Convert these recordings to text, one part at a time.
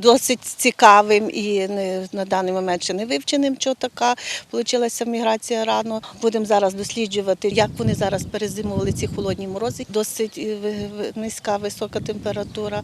досить цікавим і не, на даний момент ще не вивченим, що така вийшла міграція рано. Будемо зараз досліджувати, як вони зараз перезимували ці холодні морози. Досить е, низька, висока температура.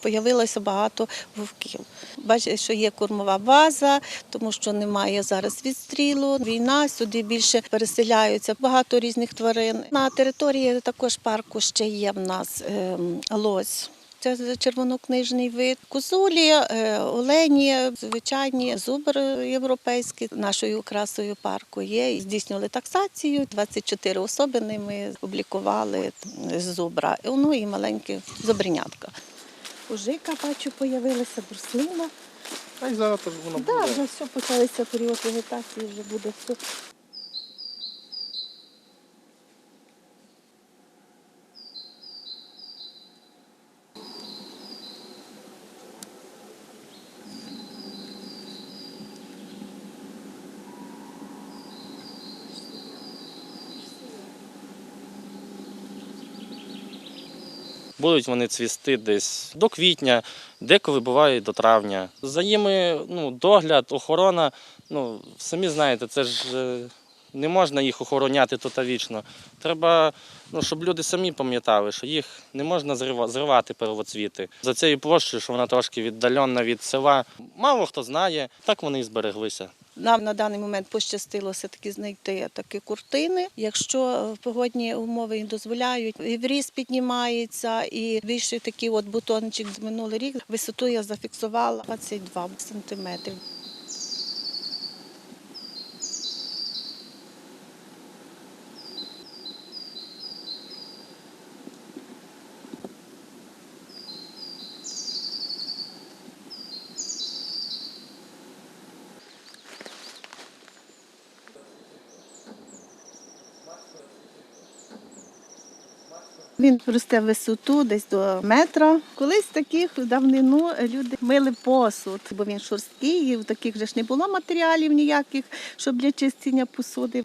Появилося багато вовків. Бачите, що є кормова база, тому що немає зараз відстрілу. Війна сюди більше переселяються багато різних тварин. На території також парку ще є в нас ем, лось. Це червонокнижний вид. Козулі, е, олені, звичайні, зубр європейський. Нашою окрасою парку є. Здійснювали таксацію. 24 особини ми облікували з зубра. Ну і маленьке зобринятка. Ужика, бачу, появилася бруслина. Та й зараз вона буде. Так, вже все почалися період вегетації, вже буде все. Будуть вони цвісти десь до квітня, деколи буває до травня. За ними ну, догляд, охорона, ну, самі знаєте, це ж е, не можна їх охороняти тут вічно. Треба, ну, щоб люди самі пам'ятали, що їх не можна зривати первоцвіти. За цією площею, що вона трошки віддалена від села, мало хто знає, так вони і збереглися. Нам на даний момент пощастило все-таки знайти такі куртини. Якщо погодні умови їм дозволяють, і вріз піднімається, і більший такий от бутончик з минулий рік. Висоту я зафіксувала 22 сантиметри. Він росте в висоту десь до метра. Колись таких в давнину люди мили посуд, бо він шорсткий, і в таких же ж не було матеріалів ніяких, щоб для чистіння посуди.